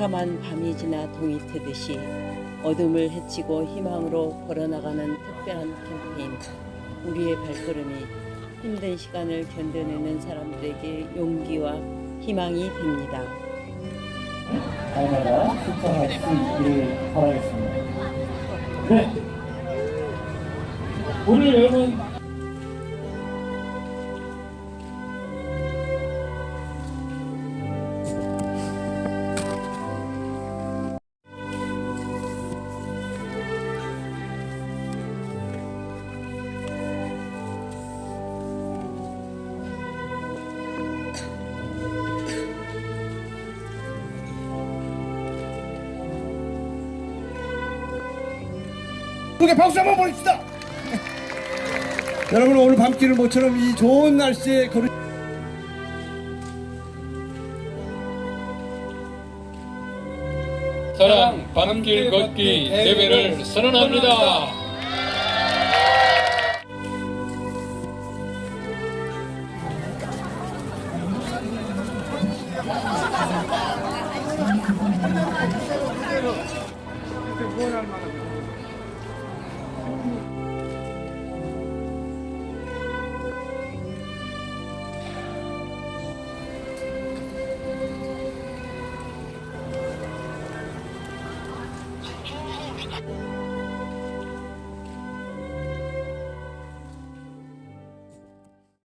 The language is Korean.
캄캄한 밤이 지나 동이 트듯이 어둠을 헤치고 희망으로 걸어나가는 특별한 캠페인 우리의 발걸음이 힘든 시간을 견뎌내는 사람들에게 용기와 희망이 됩니다. 날마다 숙성할 수 있기를 바라겠습니다. 네. 오늘 여러분 크게 박수 한번 보냅시다. 여러분 오늘 밤길을 모처럼 이 좋은 날씨에 걸으 사랑 밤길 걷기 대회를 선언합니다. 후원할 만한